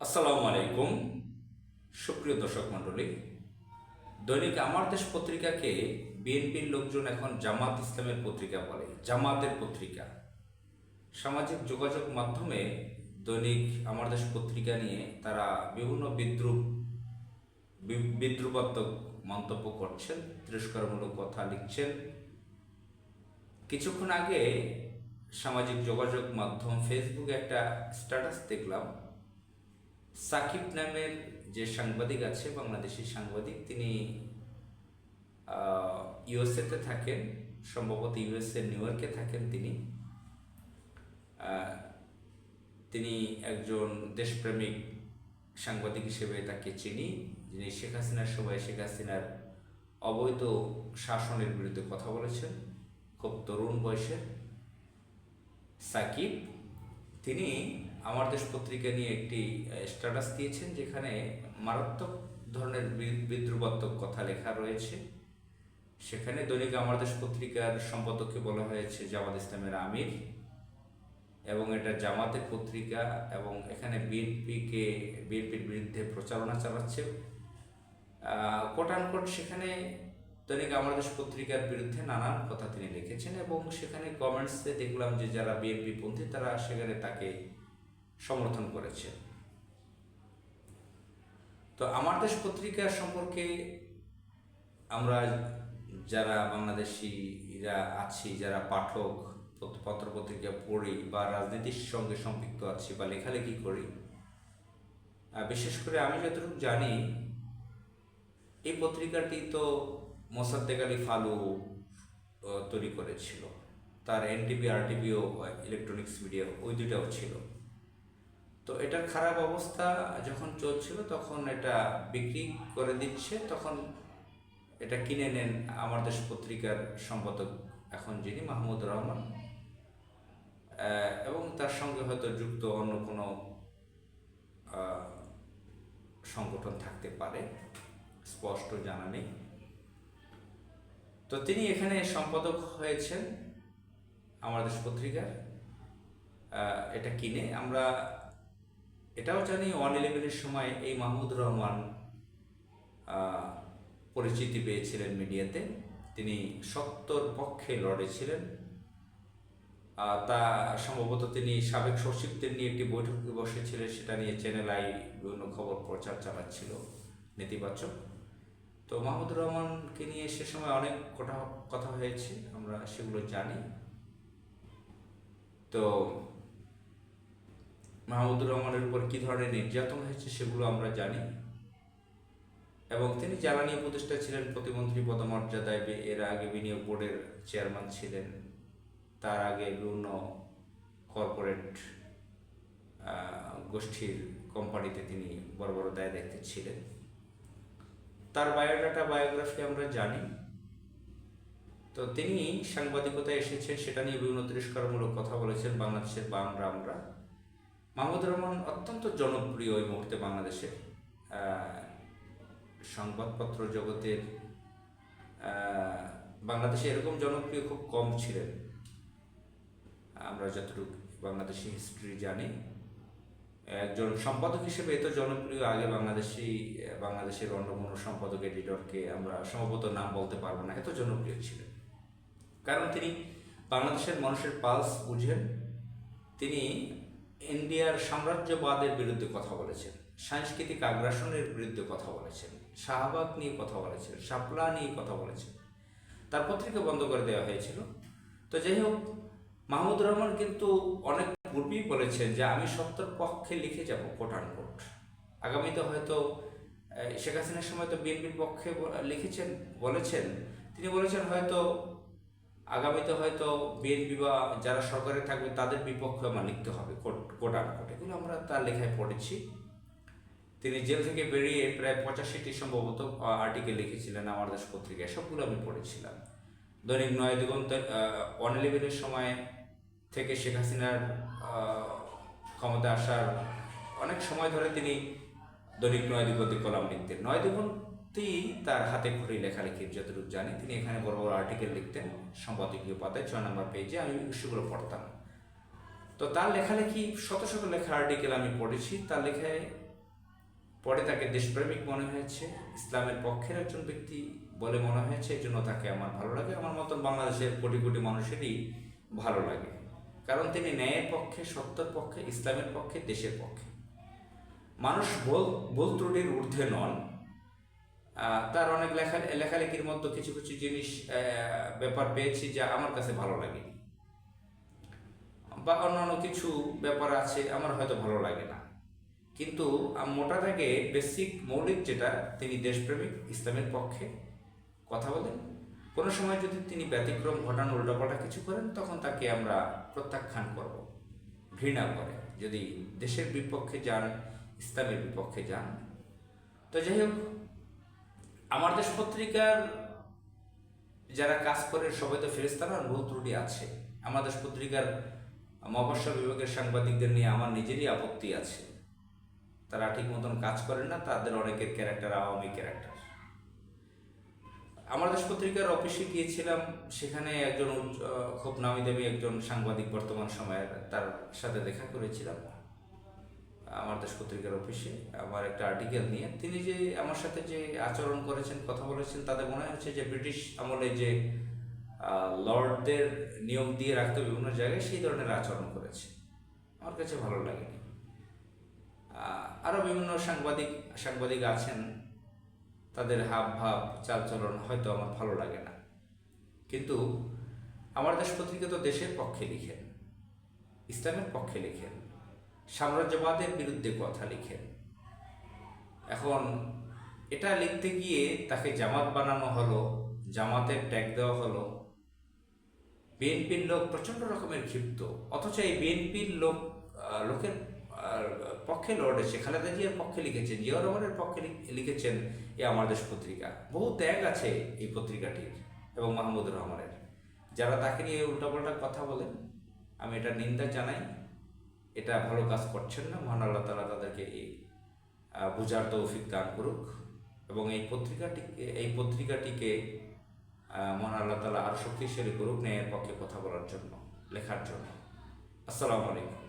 আসসালামু আলাইকুম। সুপ্রিয় দর্শক মণ্ডলী, দৈনিক আমার দেশ পত্রিকাকে বিএনপির লোকজন এখন জামাত ইসলামের পত্রিকা বলে, জামাতের পত্রিকা। সামাজিক যোগাযোগ মাধ্যমে দৈনিক আমার দেশ পত্রিকা নিয়ে তারা বিভিন্ন বিদ্রুপ বিদ্রুপাত্মক মন্তব্য করছেন, তিরস্কারমূলক কথা লিখছেন। কিছুক্ষণ আগে সামাজিক যোগাযোগ মাধ্যম ফেসবুকে একটা স্ট্যাটাস দেখলাম। সাকিব নামের যে সাংবাদিক আছে, বাংলাদেশি সাংবাদিক, তিনি ইউএসএতে থাকেন, সম্ভবত ইউএসএ নিউ ইয়র্কে থাকেন তিনি। তিনি একজন দেশপ্রেমিক সাংবাদিক হিসেবে তাকে চিনি, যিনি শেখ হাসিনার সময় শেখ হাসিনার অবৈধ শাসনের বিরুদ্ধে কথা বলেছেন, খুব তরুণ বয়সের সাকিব তিনি আমার দেশ পত্রিকা নিয়ে একটি স্ট্যাটাস দিয়েছেন যেখানে মারাত্মক ধরনের বিদ্রুপাত্মক কথা লেখা রয়েছে। সেখানে দৈনিক আমার দেশ পত্রিকার সম্পাদককে বলা হয়েছে জামাত ইসলামের আমির এবং এটা জামাতের পত্রিকা এবং এখানে বিএনপিকে, বিএনপির বিরুদ্ধে প্রচারণা চালাচ্ছে। কোটানকোট সেখানে দৈনিক আমার দেশ পত্রিকার বিরুদ্ধে নানান কথা তিনি লিখেছেন এবং সেখানে কমেন্টসে দেখলাম যে যারা বিএনপি পন্থী, তারা সেখানে তাকে সমর্থন করেছে তো আমার দেশ পত্রিকা সম্পর্কে আমরা যারা বাংলাদেশিরা আছি, যারা পাঠক, পত- পত্রপত্রিকা পড়ি বা রাজনীতির সঙ্গে সম্পৃক্ত আছি বা লেখালেখি করি বিশেষ করে আমি যতটুকু জানি, এই পত্রিকাটি তো মোসাদ্দেক আলী ফালু তৈরি করেছিল। তার এনটিভি আরটিভিও ইলেকট্রনিক্স মিডিয়া ওই দুইটাও ছিল। তো এটার খারাপ অবস্থা যখন চলছিল, তখন এটা বিক্রি করে দিচ্ছে, তখন এটা কিনে নেন আমার দেশ পত্রিকার সম্পাদক এখন যিনি, মাহমুদ রহমান। এবং তার সঙ্গে হয়তো যুক্ত অন্য কোনো সংগঠন থাকতে পারে, স্পষ্ট জানা নেই। তো তিনি এখানে সম্পাদক হয়েছেন আমাদের পত্রিকার। এটা কিনে আমরা এটাও জানি ওয়ান ইলেভেনের সময় এই মাহমুদ রহমান পরিচিতি পেয়েছিলেন মিডিয়াতে। তিনি সত্তর পক্ষে লড়েছিলেন তা সম্ভবত তিনি সাবেক সচিবদের নিয়ে একটি বৈঠকে বসেছিলেন, সেটা নিয়ে চ্যানেল আই বিভিন্ন খবর প্রচার চালাচ্ছিল নেতিবাচক। তো মাহমুদুর রহমানকে নিয়ে সে সময় অনেক কথা কথা হয়েছে, আমরা সেগুলো জানি। তো মাহমুদুর রহমানের উপর কী ধরনের নির্যাতন হয়েছে সেগুলো আমরা জানি। এবং তিনি জ্বালানি উপদেষ্টা ছিলেন, প্রতিমন্ত্রী পদমর্যাদায় এর আগে বিনিয়োগ বোর্ডের চেয়ারম্যান ছিলেন। তার আগে বিভিন্ন কর্পোরেট গোষ্ঠীর কোম্পানিতে তিনি বড় বড় দায় দায়িত্বে ছিলেন। তার বায়োডাটা বায়োগ্রাফি আমরা জানি। তো তিনি সাংবাদিকতায় এসেছেন, সেটা নিয়ে বিভিন্ন তিরস্কারমূলক কথা বলেছেন বাংলাদেশের বাংলা আমরা মাহমুদ রহমান অত্যন্ত জনপ্রিয় এই মুহূর্তে বাংলাদেশের সংবাদপত্র জগতের বাংলাদেশে এরকম জনপ্রিয় খুব কম ছিলেন। আমরা যতটুকু বাংলাদেশি হিস্ট্রি জানি। একজন সম্পাদক হিসেবে এত জনপ্রিয় আগে বাংলাদেশি বাংলাদেশের অন্য কোনো সম্পাদক, এডিটরকে আমরা সম্ভবত নাম বলতে পারব না, এত জনপ্রিয় ছিলেন। কারণ তিনি বাংলাদেশের মানুষের পালস বুঝেন, তিনি ইন্ডিয়ার সাম্রাজ্যবাদের বিরুদ্ধে কথা বলেছেন, সাংস্কৃতিক আগ্রাসনের বিরুদ্ধে কথা বলেছেন, শাহবাগ নিয়ে কথা বলেছেন, শাপলা নিয়ে কথা বলেছেন। তার পত্রিকা বন্ধ করে দেওয়া হয়েছিল। তো যাই হোক মাহমুদ রহমান কিন্তু অনেক পূর্বেই বলেছেন যে আমি সত্তর পক্ষে লিখে যাব কোটান কোট আগামীতে হয়তো শেখ হাসিনার সময় তো বিএনপির পক্ষে লিখেছেন, বলেছেন। তিনি বলেছেন হয়তো, আগামীতে হয়তো বিএনপি বা যারা সরকারে থাকবে তাদের বিপক্ষে আমার লিখতে হবে কোট কোট এগুলো আমরা তার লেখায় পড়েছি। তিনি জেল থেকে বেরিয়ে প্রায় পঁচাশিটি সম্ভবত আর্টিকেল লিখেছিলেন আমার দেশ পত্রিকায়, সবগুলো আমি পড়েছিলাম। দৈনিক নয় ওয়ান ইলেভেনের সময় থেকে শেখ হাসিনার ক্ষমতা আসার অনেক সময় ধরে তিনি দৈনিক নয় দিগন্তে কলাম লিখতেন। নয় দিগন্তেই তার হাতে খড়ি লেখালেখির যতটুকু জানি। তিনি এখানে বড় বড় আর্টিকেল লিখতেন সম্পাদকীয় পাতায় ছয় নম্বর পেজে আমি সেগুলো পড়তাম। তো তার লেখালেখি, শত শত লেখা আর্টিকেল আমি পড়েছি। তার লেখায় পরে তাকে দেশপ্রেমিক মনে হয়েছে। ইসলামের পক্ষের একজন ব্যক্তি বলে মনে হয়েছে, এই জন্য তাকে আমার ভালো লাগে। আমার মতন বাংলাদেশের কোটি কোটি মানুষেরই ভালো লাগে। কারণ তিনি ন্যায়ের পক্ষে, সত্যের পক্ষে, ইসলামের পক্ষে, দেশের পক্ষে। মানুষ ভুল ভুল ত্রুটির ঊর্ধ্বে নন। তার অনেক লেখা, লেখালেখির মধ্যে কিছু কিছু জিনিস ব্যাপার পেয়েছি যা আমার কাছে ভালো লাগেনি। বা অন্যান্য কিছু ব্যাপার আছে, আমার হয়তো ভালো লাগে না। কিন্তু মোটা থেকে বেসিক মৌলিক যেটা, তিনি দেশপ্রেমিক, ইসলামের পক্ষে কথা বলেন। কোনো সময় যদি তিনি ব্যতিক্রম ঘটান উল্টাপাল্টা কিছু করেন, তখন তাকে আমরা প্রত্যাখ্যান করব। ঘৃণা করে। যদি দেশের বিপক্ষে যান, ইসলামের বিপক্ষে যান। তো যাই হোক, আমার দেশ পত্রিকার যারা কাজ করে, সবাই তো ফেরেস্তারা ভুল ত্রুটি আছে। আমার দেশ পত্রিকার মহাবর্ষ বিভাগের সাংবাদিকদের নিয়ে আমার নিজেরই আপত্তি আছে। তারা ঠিক মতন কাজ করেন না, তাদের অনেকের ক্যারেক্টার আওয়ামী ক্যারেক্টার আমার দেশ পত্রিকার অফিসে গিয়েছিলাম, সেখানে একজন খুব নামি দামি একজন সাংবাদিক বর্তমান সময়ের তার সাথে দেখা করেছিলাম। আমার দেশ পত্রিকার অফিসে আমার একটা আর্টিকেল নিয়ে তিনি যে আমার সাথে যে আচরণ করেছেন, কথা বলেছেন, তাতে মনে হচ্ছে যে ব্রিটিশ আমলে যে লর্ডদের নিয়ম দিয়ে রাখতে বিভিন্ন জায়গায়, সেই ধরনের আচরণ করেছে। আমার কাছে ভালো লাগেনি। আরও বিভিন্ন সাংবাদিক সাংবাদিক আছেন তাদের হাব ভাব চালচলন হয়তো আমার ভালো লাগে না। কিন্তু আমার দেশ পত্রিকা তো দেশের পক্ষে লিখেন, ইসলামের পক্ষে লিখেন, সাম্রাজ্যবাদের বিরুদ্ধে কথা লিখেন। এখন এটা লিখতে গিয়ে তাকে জামাত বানানো হলো, জামাতের ট্যাগ দেওয়া হলো। বিএনপির লোক প্রচণ্ড রকমের ক্ষিপ্ত, অথচ এই বিএনপির লোক লোকের পক্ষে লড়েছে খালেদা জিয়ার পক্ষে লিখেছেন জিয়া রহমানের পক্ষে লিখেছেন এ আমার দেশ পত্রিকা। বহু ত্যাগ আছে এই পত্রিকাটির এবং মাহমুদুর রহমানের। যারা তাকে নিয়ে উল্টাপাল্টা কথা বলেন, আমি এটা নিন্দা জানাই। এটা ভালো কাজ করছেন না, মহান আল্লাহ তালা তাদেরকে এই বুঝার তৌফিক দান করুক এবং এই পত্রিকাটিকে এই পত্রিকাটিকে মহান আল্লাহ তালা আরও শক্তিশালী করুক, ন্যায়ের পক্ষে কথা বলার জন্য, লেখার জন্য। আসসালামু আলাইকুম।